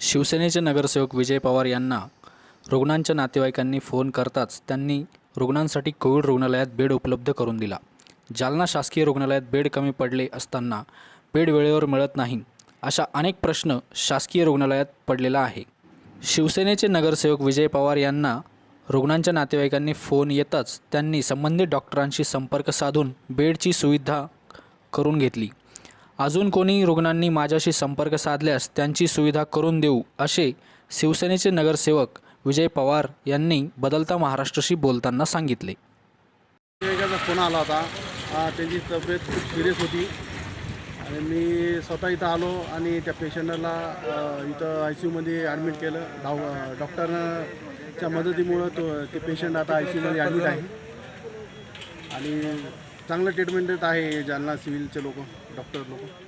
शिवसेनेचे नगरसेवक विजय पवार यांना रुग्णांच्या नातेवाईकांनी फोन करताच त्यांनी रुग्णांसाठी कोविड रुग्णालयात बेड उपलब्ध करून दिला. जालना शासकीय रुग्णालयात बेड कमी पडले असताना बेड वेळेवर मिळत नाही अशा अनेक प्रश्न शासकीय रुग्णालयात पडलेला आहे. शिवसेनेचे नगरसेवक विजय पवार यांना रुग्णांच्या नातेवाईकांनी फोन येताच त्यांनी संबंधित डॉक्टरांशी संपर्क साधून बेडची सुविधा करून घेतली. अजून कोणी रुग्णांनी माझ्याशी संपर्क साधल्यास त्यांची सुविधा करून देऊ असे शिवसेनेचे नगरसेवक विजय पवार यांनी बदलता महाराष्ट्राशी बोलताना सांगितले. एकाचा फोन आला होता. त्यांची तब्येत खूप सिरियस होती. आणि मी स्वतः इथं आलो आणि त्या पेशंटला इथं आय सी यूमध्ये ॲडमिट केलं. डाव डॉक्टरच्या मदतीमुळं तो ते पेशंट आता आय सी यूमध्ये ॲडमिट आहे. आणि चांगलं ट्रीटमेंट देत आहे जालना सिव्हिलचे लोक डॉक्टर लोक.